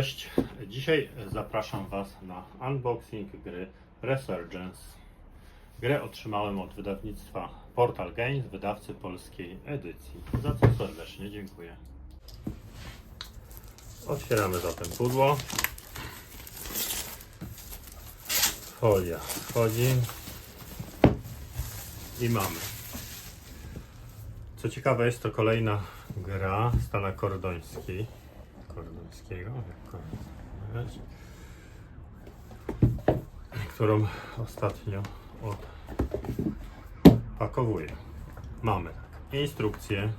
Cześć, dzisiaj zapraszam Was na unboxing gry Resurgence. Grę otrzymałem od wydawnictwa Portal Games, wydawcy polskiej edycji, za co serdecznie dziękuję. Otwieramy zatem pudło. Folia wchodzi i mamy. Co ciekawe, jest to kolejna gra Stana Kordoński. Kordońskiego, jak go nazwać, którą ostatnio odpakowuję. Mamy instrukcję,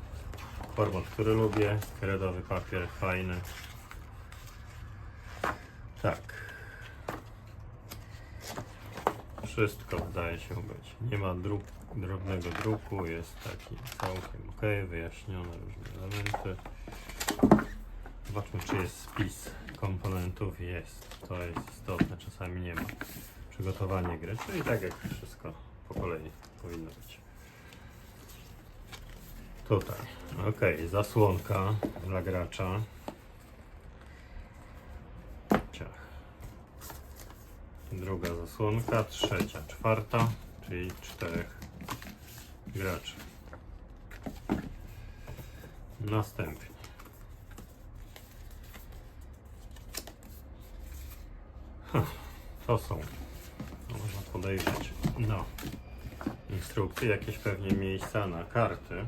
format, który lubię, kredowy papier, fajny. Tak. Wszystko wydaje się być. Nie ma druk, drobnego druku, jest taki całkiem ok, wyjaśnione różne elementy. Zobaczmy, czy jest spis komponentów. Jest. To jest istotne. Czasami nie ma. Przygotowanie gry, czyli tak jak wszystko po kolei powinno być. Tutaj. Ok, zasłonka dla gracza. Ciach. Druga zasłonka, trzecia, czwarta, czyli czterech graczy. Następnie. To są, można podejrzeć, no, instrukcje, jakieś pewnie miejsca na karty.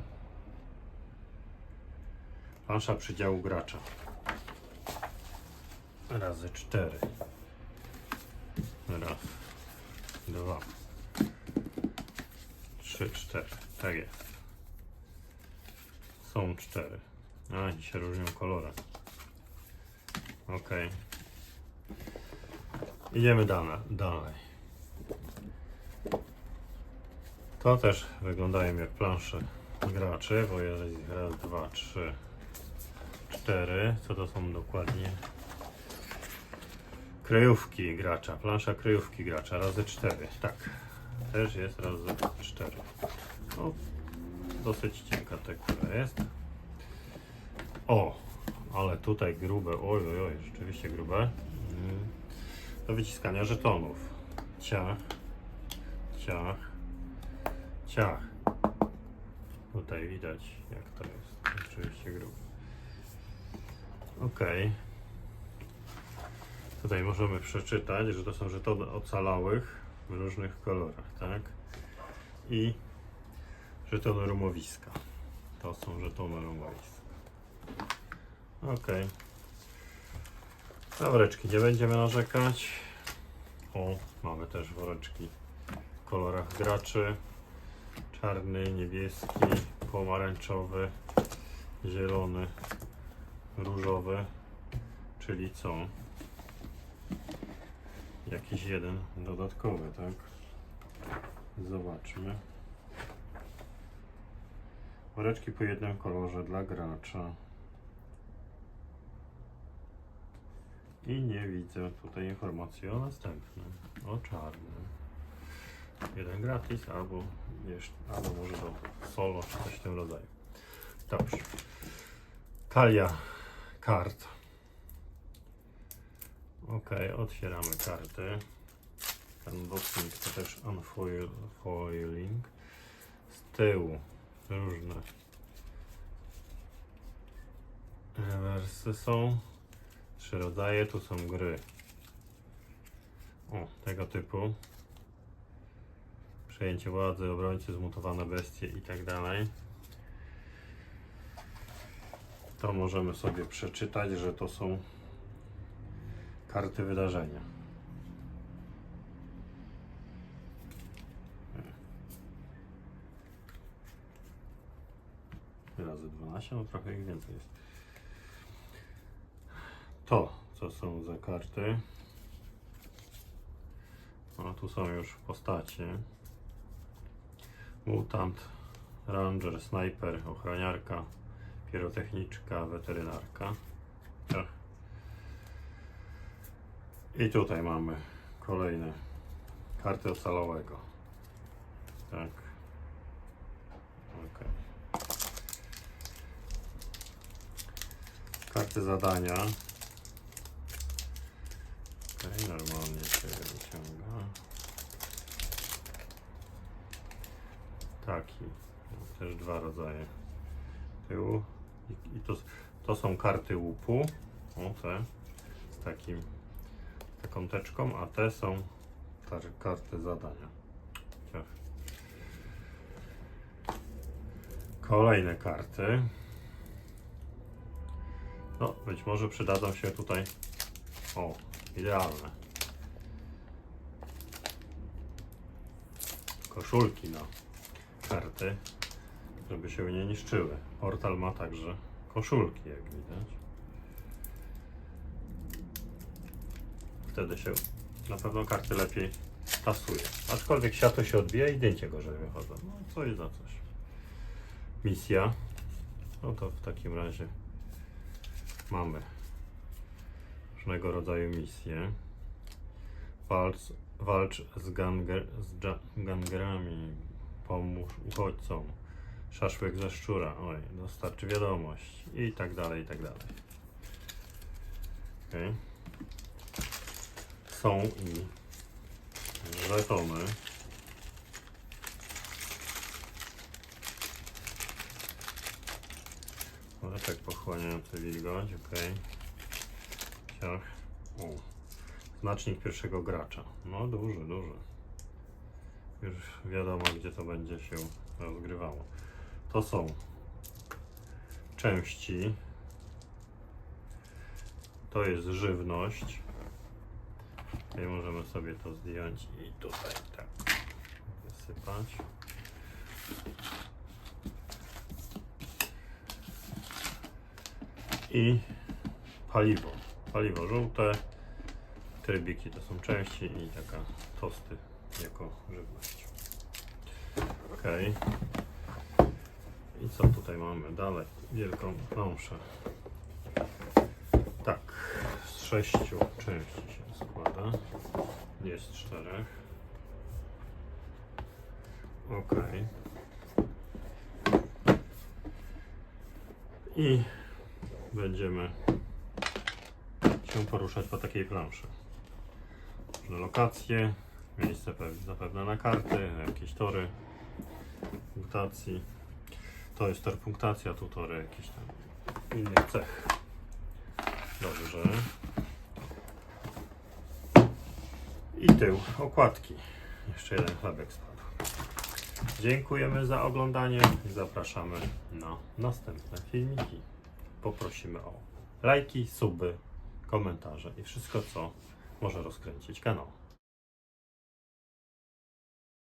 Plansza przydziału gracza. Razy cztery. Raz, dwa, trzy, cztery. Tak jest. Są cztery. A, się różnią kolorem. Okej. Idziemy dane, dalej. To też wyglądają jak plansze graczy, bo ich raz, dwa, trzy, cztery. Co to są dokładnie? Kryjówki gracza, plansza kryjówki gracza, razy cztery. Tak, też jest razy cztery. No, dosyć cienka tektura jest. O, ale tutaj grube, oj, oj, oj, rzeczywiście grube. Do wyciskania żetonów. Ciach, ciach, ciach. Tutaj widać jak to jest. Oczywiście grube. Ok. Tutaj możemy przeczytać, że to są żetony ocalałych w różnych kolorach, tak? I żetony rumowiska. To są żetony rumowiska. Ok. Woreczki nie będziemy narzekać. O, mamy też woreczki w kolorach graczy. Czarny, niebieski, pomarańczowy, zielony, różowy. Czyli co? Jakiś jeden dodatkowy, tak? Zobaczmy. Woreczki po jednym kolorze dla gracza. I nie widzę tutaj informacji o następnym, o czarnym. Jeden gratis, albo jeszcze, albo może solo, czy coś w tym rodzaju. Dobrze. Talia kart. Ok, otwieramy karty. Unboxing to też unfoiling. Z tyłu różne rewersy są. Trzy rodzaje, tu są gry. O, tego typu. Przejęcie władzy, obrońcy, zmutowane bestie i tak dalej. To możemy sobie przeczytać, że to są karty wydarzenia. Razy 12, no trochę ich więcej jest. To, co są za karty. No, tu są już postacie. Mutant, Ranger, Sniper, Ochroniarka, Pirotechniczka, Weterynarka. Tak. I tutaj mamy kolejne karty ocalałego. Tak. Ok. Karty zadania. Okej, normalnie się wyciąga. Taki. No, Też dwa rodzaje tyłu. I, i to, to są karty łupu. O te. Z takim taką teczką, a te są karty zadania. Ciach. Kolejne karty. No, być może przydadzą się tutaj. O, idealne. Koszulki na karty, żeby się nie niszczyły. Portal ma także koszulki, jak widać. Wtedy się na pewno karty lepiej tasuje. Aczkolwiek światło się odbija i zdjęcie gorzej wychodzą. No, coś za coś. Misja. No to w takim razie mamy różnego rodzaju misje. Walcz, walcz z, ganger, z pomóż uchodźcom, szaszłyk ze szczura, oj, dostarczy wiadomość i tak dalej, i tak dalej. Okay. Są i żetony. Efekt pochłaniający wilgoć, ok. O. Znacznik pierwszego gracza. No duży, duży. Już wiadomo gdzie to będzie się rozgrywało. To są części. To jest żywność. Tutaj możemy sobie to zdjąć i tutaj tak wysypać. I paliwo. Paliwo żółte. Trybiki to są części i taka tosty jako żywność. Ok. I co tutaj mamy dalej? Wielką planszę. Tak, z sześciu części się składa. Jest czterech. Ok. I będziemy się poruszać po takiej planszy. Lokacje, miejsce pe- zapewne na karty, jakieś tory punktacji. To jest tor punktacji, a tu tory jakichś tam innych cech. Dobrze. I tył okładki. Jeszcze jeden chlebek spadł. Dziękujemy za oglądanie zapraszamy na następne filmiki. Poprosimy o lajki, suby, komentarze i wszystko, co może rozkręcić kanał.